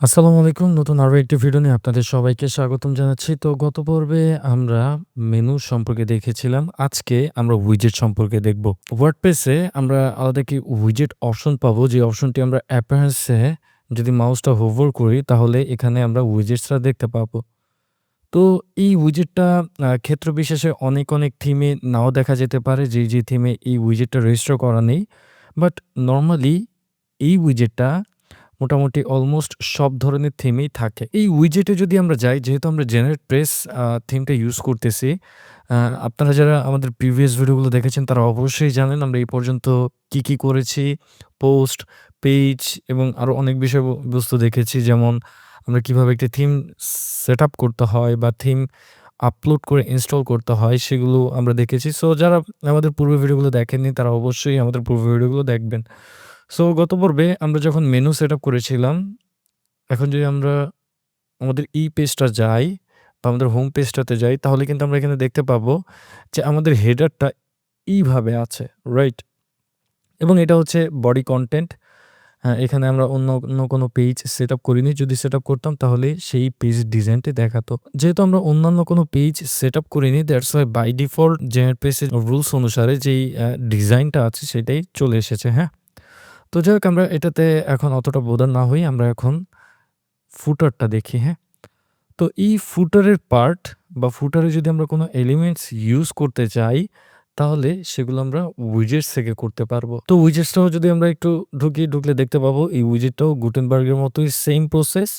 আসসালামু আলাইকুম। নতুন আরও একটি ভিডিও নিয়ে আপনাদের সবাইকে স্বাগতম জানাচ্ছি। তো গত পর্বে আমরা মেনু সম্পর্কে দেখেছিলাম। আজকে আমরা উইজেট সম্পর্কে দেখব। ওয়ার্ডপ্রেসে আমরা আলাদা একটি উইজেট অপশন পাবো যে অপশনটি আমরা অ্যাপিয়ারেন্সে যদি মাউসটা হোভার করি তাহলে এখানে আমরা উইজেটসটা দেখতে পাবো। তো এই উইজেটটা ক্ষেত্র বিশেষে অনেক, অনেক থিমে নাও দেখা যেতে পারে যে, যে থিমে এই উইজেটটা রেজিস্টার করা নেই। বাট নর্মালি এই উইজেটটা মোটামুটি অলমোস্ট সব ধরনের থিমেই থাকে। এই উইজেটে যদি আমরা যাই যেহেতু আমরা জেনারেট প্রেস থিমটা ইউজ করতেছি। আপনারা যারা আমাদের প্রিভিয়াস ভিডিওগুলো দেখেছেন তারা অবশ্যই জানেন আমরা এই পর্যন্ত কি, কি করেছি। পোস্ট, পেজ এবং আরও অনেক বিষয়বস্তু দেখেছি। যেমন আমরা কীভাবে একটি থিম সেটআপ করতে হয় বা থিম আপলোড করে ইনস্টল করতে হয় সেগুলো আমরা দেখেছি। সো যারা আমাদের পূর্বের ভিডিওগুলো দেখেননি তারা অবশ্যই আমাদের পূর্বের ভিডিওগুলো দেখবেন। সো গত পর্বে আমরা যখন মেনু সেটআপ করেছিলাম, এখন যদি আমরা আমাদের ই পেজটা যাই বা আমাদের হোম পেজটাতে যাই তাহলে কিন্তু আমরা এখানে দেখতে পাবো যে আমাদের হেডারটা এইভাবে আছে, রাইট? এবং এটা হচ্ছে বডি কন্টেন্ট হ্যাঁ, এখানে আমরা অন্য, অন্য কোনো পেজ সেট আপ করিনি। যদি সেট আপ করতাম তাহলে সেই পেজ ডিজাইনটি দেখাতো। যেহেতু আমরা অন্যান্য কোনো পেজ সেট আপ করিনি that's why by default generate পেজের রুলস অনুসারে যেই ডিজাইনটা আছে সেটাই চলে এসেছে, হ্যাঁ? তো যাই হোক আমরা এটাতে এখন অতটা বোদার না হই। আমরা এখন ফুটারটা দেখি, হ্যাঁ? তো এই ফুটারের পার্ট বা ফুটারে যদি আমরা কোনো এলিমেন্টস ইউজ করতে চাই তাহলে সেগুলো আমরা উইজেটস থেকে করতে পারব। তো উইজেটসটাও যদি আমরা একটু ঢুকি, ঢুকলে দেখতে পাবো এই উইজেটটাও গুটেনবার্গের মতোই সেম প্রসেস।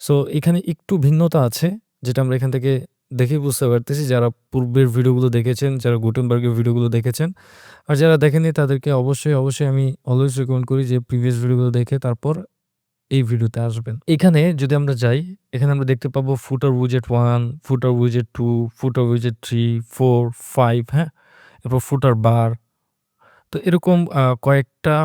সো এখানে একটু ভিন্নতা আছে যেটা আমরা এখান থেকে দেখেই বুঝতে পারতেছি যারা পূর্বের ভিডিওগুলো দেখেছেন, যারা গুটেনবার্গের ভিডিওগুলো দেখেছেন। আর যারা দেখেননি তাদেরকে অবশ্যই, অবশ্যই আমি অলওয়েজ রেকমেন্ড করি যে প্রিভিয়াস ভিডিওগুলো দেখে তারপর এই ভিডিওতে আসবেন। এখানে যদি আমরা যাই, এখানে আমরা দেখতে পাবো ফুটার উইজেট ওয়ান ফুটার উইজেট টু ফুটার উইজেট 3, 4, 5 হ্যাঁ? এরপর ফুটার বার। তো এরকম কয়েকটা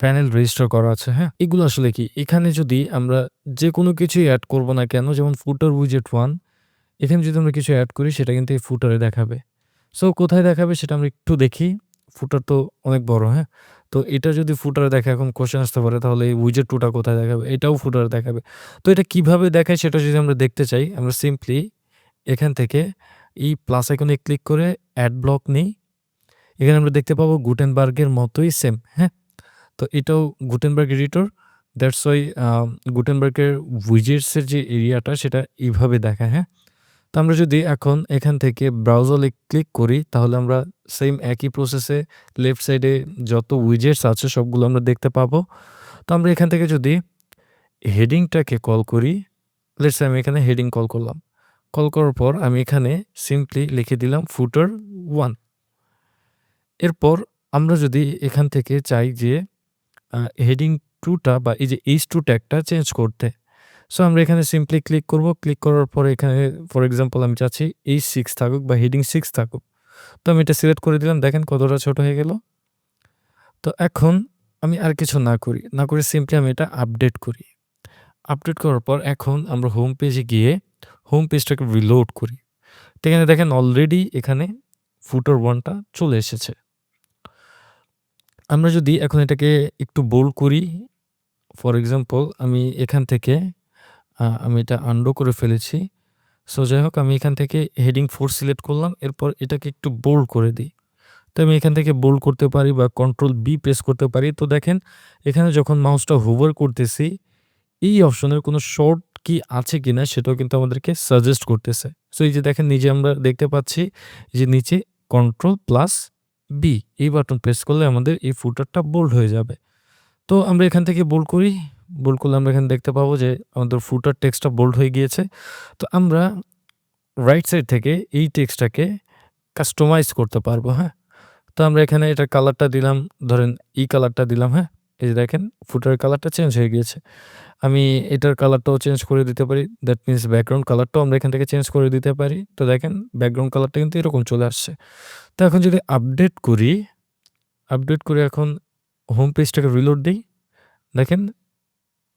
প্যানেল রেজিস্টার করা আছে, হ্যাঁ? এগুলো আসলে কি? এখানে যদি আমরা যে কোনো কিছুই অ্যাড করব না কেন যেমন ফুটার উইজেট 1 এখানে যদি আমরা কিছু অ্যাড করি সেটা কিন্তু এই ফুটারে দেখাবে। সো কোথায় দেখাবে সেটা আমরা একটু দেখি। ফুটার তো অনেক বড়, হ্যাঁ? তো এটা যদি ফুটারে দেখায় এখন কোশ্চেন আসতে পারে তাহলে এই উইজেট টুটা কোথায় দেখাবে? এটাও ফুটারে দেখাবে। তো এটা কীভাবে দেখায় সেটা যদি আমরা দেখতে চাই আমরা সিম্পলি এখান থেকে এই প্লাস আইকনে ক্লিক করে অ্যাড ব্লক নেই। এখানে আমরা দেখতে পাবো গুটেনবার্গের মতোই সেম, হ্যাঁ? তো এটাও গুটেনবার্গ এডিটর দ্যাটস ওয়াই গুটেনবার্গের উইজেটস এর যে এরিয়াটা সেটা এইভাবে দেখায়, হ্যাঁ? তো আমরা যদি এখন এখান থেকে ব্রাউজারে ক্লিক করি তাহলে আমরা সেম একই প্রসেসে লেফট সাইডে যত উইজেটস আছে সবগুলো আমরা দেখতে পাবো। তো আমরা এখান থেকে যদি হেডিংটাকে কল করি, লেটস আমি এখানে হেডিং কল করলাম। কল করার পর আমি এখানে সিম্পলি লিখে দিলাম ফুটার ওয়ান এরপর আমরা যদি এখান থেকে চাই যে হেডিং টুটা বা এই যে h2 ট্যাগটা চেঞ্জ করতে। সো আমরা এখানে সিম্পলি ক্লিক করব। ক্লিক করার পরে এখানে ফর এক্সাম্পল আমি চাচ্ছি এই সিক্স থাকুক বা হেডিং সিক্স থাকুক। তো আমি এটা সিলেক্ট করে দিলাম। দেখেন কতটা ছোট হয়ে গেল। তো এখন আমি আর কিছু না করি। না করে সিম্পলি আমি এটা আপডেট করি। আপডেট করার পর এখন আমরা হোম পেজে গিয়ে হোম পেজটাকে রিলোড করি। তো এখানে দেখেন অলরেডি এখানে ফুটার ওয়ানটা চলে এসেছে। আমরা যদি এখন এটাকে একটু বোল্ড করি, ফর এক্সাম্পল আমি এখান থেকে আমি এটা আনডু করে ফেলেছি। সো যাই হোক আমি এখান থেকে হেডিং 4 সিলেক্ট করলাম। এরপর এটাকে একটু বোল্ড করে দিই। তো আমি এখান থেকে বোল্ড করতে পারি বা কন্ট্রোল বি প্রেস করতে পারি। তো দেখেন, এখানে যখন মাউসটা হোভার করতেছি, এই অপশনের কোনো শর্ট কি আছে কিনা সেটাও কিন্তু আমাদেরকে সাজেস্ট করতেছে। সো এই যে দেখেন নিজে আমরা দেখতে পাচ্ছি যে নিচে কন্ট্রোল প্লাস বি এই বাটন প্রেস করলে আমাদের এই ফুটারটা বোল্ড হয়ে যাবে। তো আমরা এখান থেকে বোল্ড করি। বোল্ড করলে আমরা এখানে দেখতে পাবো যে আমাদের ফুটার টেক্সটটা বোল্ড হয়ে গিয়েছে। তো আমরা রাইট সাইড থেকে এই টেক্সটটাকে কাস্টমাইজ করতে পারব, হ্যাঁ? তো আমরা এখানে এটার কালারটা দিলাম ধরেন এই কালারটা দিলাম, হ্যাঁ? এই যে দেখেন ফুটার কালারটা চেঞ্জ হয়ে গিয়েছে। আমি এটার কালারটাও চেঞ্জ করে দিতে পারি। দ্যাট মিনস ব্যাকগ্রাউন্ড কালারটাও আমরা এখান থেকে চেঞ্জ করে দিতে পারি। তো দেখেন ব্যাকগ্রাউন্ড কালারটা কিন্তু এরকম চলে আসছে। তো এখন যদি আপডেট করি, আপডেট করে এখন হোম পেজটাকে রিলোড দিই দেখেন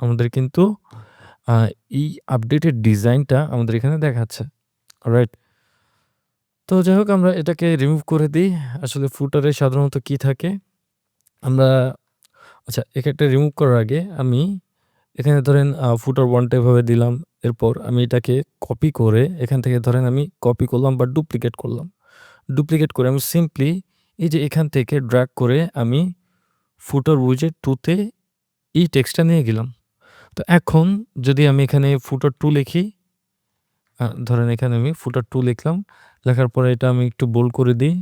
আমাদের কিন্তু এই আপডেটেড ডিজাইনটা আমাদের এখানে দেখাচ্ছে। রাইট? তো যাই হোক, আমরা এটাকে রিমুভ করে দেই। আসলে ফুটারে সাধারণত কি থাকে? আমরা আচ্ছা এক্ষেত্রে রিমুভ করার আগে আমি এখানে ধরেন ফুটার 1 টা এভাবে দিলাম। এরপর আমি এটাকে কপি করে এখান থেকে ধরেন আমি কপি করলাম বা ডুপ্লিকেট করলাম। ডুপ্লিকেট করে আমি সিম্পলি এই যে এখান থেকে ড্র্যাগ করে আমি ফুটার উইজেট 2 তে এই টেক্সটটা নিয়ে গেলাম। তো এখন যদি আমি এখানে ফুটার টু লিখি ধরেন এখানে আমি ফুটার টু লিখলাম। লেখার পরে এটা আমি একটু বোল্ড করে দিই।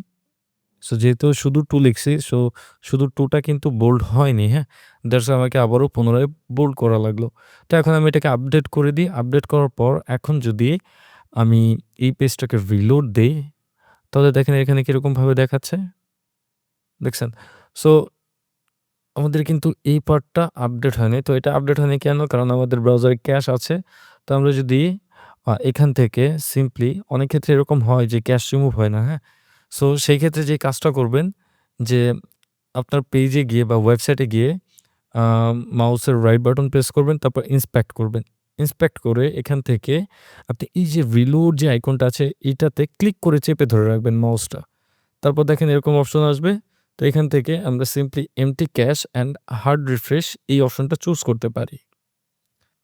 সো যেহেতু শুধু টু লিখছি সো শুধু টুটা কিন্তু বোল্ড হয়নি, হ্যাঁ? দ্যাটস আমাকে আবারও পুনরায় বোল্ড করা লাগল। তো এখন আমি এটাকে আপডেট করে দিই। আপডেট করার পর এখন যদি আমি এই পেজটাকে রিলোড দিই তাহলে দেখেন এখানে কীরকমভাবে দেখাচ্ছে? দেখছেন? সো আমাদের কিন্তু এই পার্টটা আপডেট হয়নি। তো এটা আপডেট হয়নি কেন? কারণ আমাদের ব্রাউজারে ক্যাশ আছে। তো আমরা যদি এখান থেকে সিম্পলি অনেক ক্ষেত্রে এরকম হয় যে ক্যাশ রিমুভ হয় না, হ্যাঁ? সো সেই ক্ষেত্রে যে কাজটা করবেন যে আপনার পেজে গিয়ে বা ওয়েবসাইটে গিয়ে মাউসের রাইট বাটন প্রেস করবেন তারপর ইন্সপেক্ট করবেন। ইন্সপেক্ট করে এখান থেকে আপনি এই যে রিলোড যে আইকনটা আছে এটাতে ক্লিক করে চেপে ধরে রাখবেন মাউসটা। তারপর দেখেন এরকম অপশন আসবে। তো এখান থেকে আমরা simply empty cache and hard refresh এই অপশনটা চুজ করতে পারি।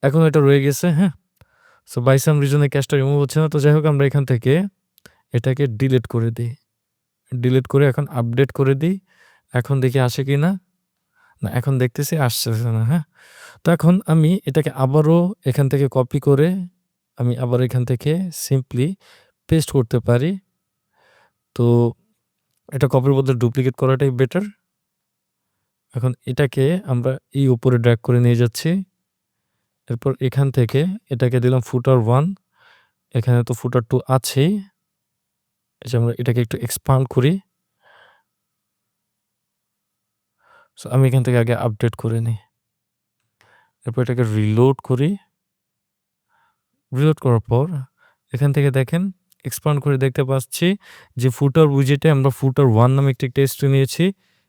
এখন এটা রয়ে গেছে, হ্যাঁ? সো বাই সাম রিজন ক্যাশটা রিমুভ হচ্ছে না। তো যাই হোক আমরা এখান থেকে এটাকে ডিলিট করে দিই ডিলিট করে এখন আপডেট করে দিই। এখন দেখি আসে কি না না এখন দেখতেছি আসছে না, হ্যাঁ? তো এখন আমি এটাকে আবারও এখান থেকে কপি করে আমি আবার এখান থেকে সিম্পলি পেস্ট করতে পারি। তো এটা কপির বদলে ডুপ্লিকেট করাটাই বেটার। এখন এটাকে আমরা এই উপরে ড্র্যাগ করে নিয়ে যাচ্ছি। এরপর এখান থেকে এটাকে দিলাম ফুটার ওয়ান এখানে তো ফুটার টু আছেই। এই যে আমরা এটাকে একটু এক্সপান্ড করি। সো আমি এখান থেকে আগে আপডেট করে নিই। এরপর এটাকে রিলোড করি। রিলোড করার পর এখান থেকে দেখেন এক্সপান্ড করে দেখতে পাচ্ছি যে ফুটার উইজেটে আমরা ফুটার 1 নামে একটি টেক্সট নিয়েছি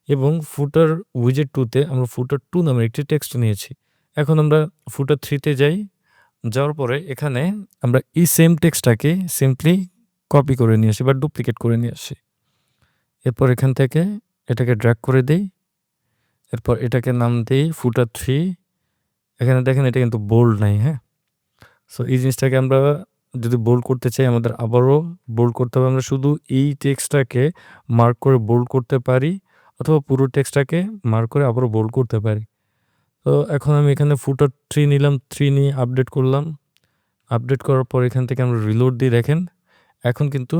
এবং ফুটার উইজেট 2 তে আমরা ফুটার 2 নামের একটি টেক্সট নিয়েছি। এখন আমরা ফুটার 3 তে যাই। যাওয়ার পরে এখানে আমরা এই সেম টেক্সটটাকে সিম্পলি কপি করে নিয়ে আসি বা ডুপ্লিকেট করে নিয়ে আসি। এরপর এখান থেকে এটাকে ড্র্যাগ করে দেই। এরপর এটাকে নাম দেই ফুটার 3 এখানে দেখেন এটা কিন্তু বোল্ড নাই, হ্যাঁ? সো এই জিনিসটাকে আমরা যদি বোল্ড করতে চাই আমাদের আবারও বোল্ড করতে হবে। আমরা শুধু এই টেক্সটটাকে মার্ক করে বোল্ড করতে পারি অথবা পুরো টেক্সটটাকে মার্ক করে আবারও বোল্ড করতে পারি। তো এখন আমি এখানে ফুটার থ্রি নিলাম, থ্রি নিয়ে আপডেট করলাম। আপডেট করার পর এখান থেকে আমরা রিলোড দিয়ে দেখেন এখন কিন্তু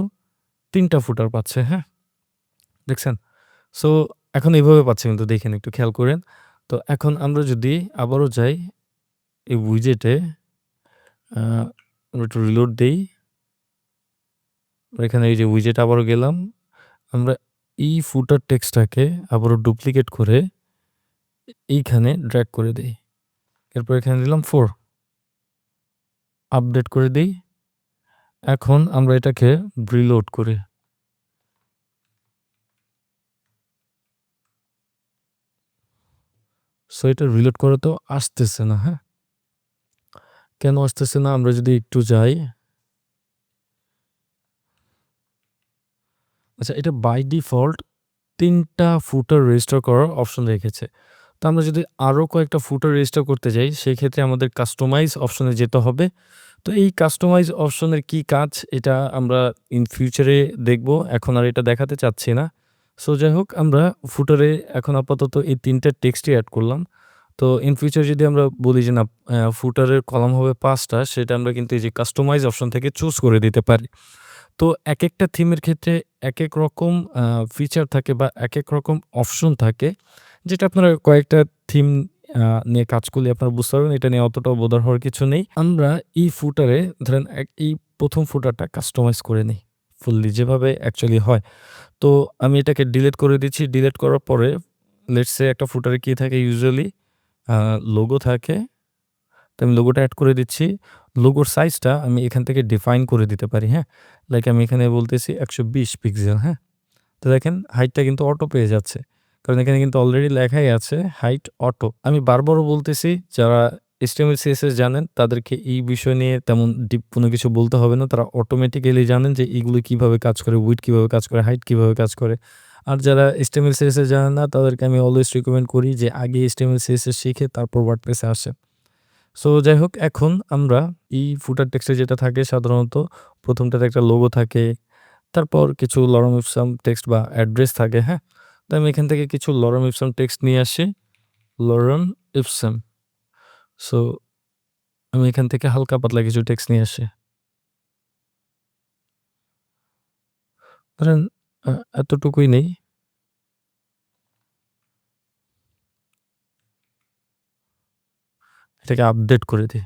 তিনটা ফুটার পাচ্ছে, হ্যাঁ? দেখছেন? সো এখন এভাবে পাচ্ছে কিন্তু দেখেন একটু খেয়াল করেন। তো এখন আমরা যদি আবারও যাই এই উইজেটে আমরা একটু রিলোড দেই। এখানে এই যে উইজেট আবারও গেলাম। আমরা এই ফুটার টেক্সটটাকে আবারও ডুপ্লিকেট করে এইখানে ড্র্যাগ করে দেই। এরপর এখানে দিলাম ফোর আপডেট করে দিই এখন আমরা এটাকে রিলোড করি। সো এটা রিলোড করে তো আসতেছে না, হ্যাঁ? কেন আসতেছে না? আমরা যদি একটু যাই আচ্ছা এটা বাই ডিফল্ট তিনটা ফুটার রেজিস্টার করার অপশন রেখেছে। তো আমরা যদি আরও কয়েকটা ফুটার রেজিস্টার করতে যাই, সেক্ষেত্রে আমাদের কাস্টমাইজ অপশনে যেতে হবে। তো এই কাস্টমাইজ অপশনের কি কাজ এটা আমরা ইন ফিউচারে দেখব। এখন আর এটা দেখাতে চাচ্ছি না। সো যাই হোক, আমরা ফুটারে এখন আপাতত এই ৩ টা টেক্সটই অ্যাড করলাম। তো ইন ফিউচার যদি আমরা বলি যে না ফুটারের কলাম হবে ৫ টা সেটা আমরা কিন্তু এই যে কাস্টমাইজ অপশন থেকে চুজ করে দিতে পারি। তো এক একটা থিমের ক্ষেত্রে এক এক রকম ফিচার থাকে বা এক এক রকম অপশন থাকে। যেটা আপনারা কয়েকটা থিম নিয়ে কাজ করলে আপনারা বুঝতে পারবেন। এটা নিয়ে অতটাও বোদার হওয়ার কিছু নেই। আমরা এই ফুটারে ধরেন এই প্রথম ফুটারটা কাস্টমাইজ করে নিই ফুললি যেভাবে অ্যাকচুয়ালি হয়। তো আমি এটাকে ডিলেট করে দিচ্ছি। ডিলেট করার পরে লেটস একটা ফুটারে কী থাকে ইউজুয়ালি লোগো থাকে। তো আমি লোগোটা অ্যাড করে দিচ্ছি। লোগোর সাইজটা আমি এখান থেকে ডিফাইন করে দিতে পারি, হ্যাঁ? লাইক আমি এখানে বলতেছি ১২০ পিক্সেল, হ্যাঁ? তো দেখেন হাইটটা কিন্তু অটো পেয়ে যাচ্ছে। কারণ এখানে কিন্তু অলরেডি লেখাই আছে হাইট অটো। আমি বারবারও বলতেছি যারা HTML, CSS জানেন তাদেরকে এই বিষয় নিয়ে তেমন ডিপ কোনো কিছু বলতে হবে না। তারা অটোমেটিক্যালি জানেন যে এগুলো কীভাবে কাজ করে, উইট কীভাবে কাজ করে, হাইট কীভাবে কাজ করে। আর যারা HTML, CSS জানেন না তাদেরকে আমি অলওয়েজ রিকমেন্ড করি যে আগে HTML, CSS শিখে তারপর ওয়ার্ডপ্রেসে আসে সো যাই হোক এখন আমরা এই ফুটার টেক্সটে যেটা থাকে সাধারণত প্রথমটাতে একটা লোগো থাকে। তারপর কিছু লরম ইপসাম টেক্সট বা অ্যাড্রেস থাকে, হ্যাঁ? তো আমি এখান থেকে কিছু লরম ইপসাম টেক্সট নিয়ে আসি। Lauren ipsum. সো আমি এখান থেকে হালকা পাতলা কিছু টেক্সট নিয়ে আসি। ধরেন এতটুকুই নেই। এটাকে আপডেট করে দিই।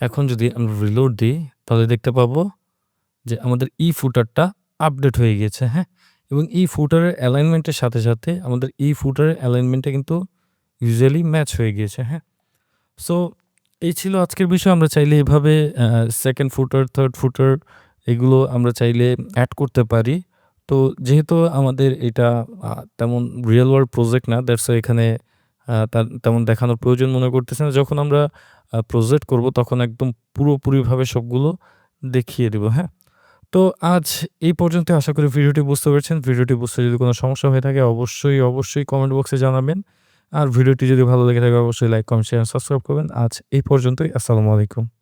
এখন যদি আমরা রিলোড দিই তাহলে দেখতে পাবো যে আমাদের ই ফুটারটা আপডেট হয়ে গিয়েছে, হ্যাঁ? এবং ই ফুটারের অ্যালাইনমেন্টের সাথে, সাথে আমাদের ই ফুটারের অ্যালাইনমেন্টটা কিন্তু ইউজুয়ালি ম্যাচ হয়ে গিয়েছে, হ্যাঁ? সো এই ছিল আজকের বিষয়। আমরা চাইলে এভাবে সেকেন্ড ফুটার, থার্ড ফুটার এগুলো আমরা চাইলে অ্যাড করতে পারি। তো যেহেতু আমাদের এটা তেমন রিয়েল ওয়ার্ল্ড প্রজেক্ট না দ্যাটস এখানে আ তা তেমন দেখানোর প্রয়োজন মনে করতেছে না। যখন আমরা প্রজেক্ট করব তখন একদম পুরোপুরিভাবে সবগুলো দেখিয়ে দিব, হ্যাঁ? তো আজ এই পর্যন্ত আশা করি ভিডিওটি বুঝতে পেরেছেন। ভিডিওটি বুঝতে যদি কোনো সমস্যা হয়ে থাকে অবশ্যই, অবশ্যই কমেন্ট বক্সে জানাবেন। আর ভিডিওটি যদি ভালো লেগে থাকে অবশ্যই লাইক, কমেন্ট, শেয়ার, সাবস্ক্রাইব করবেন। আজ এই পর্যন্তই। আসসালামু আলাইকুম।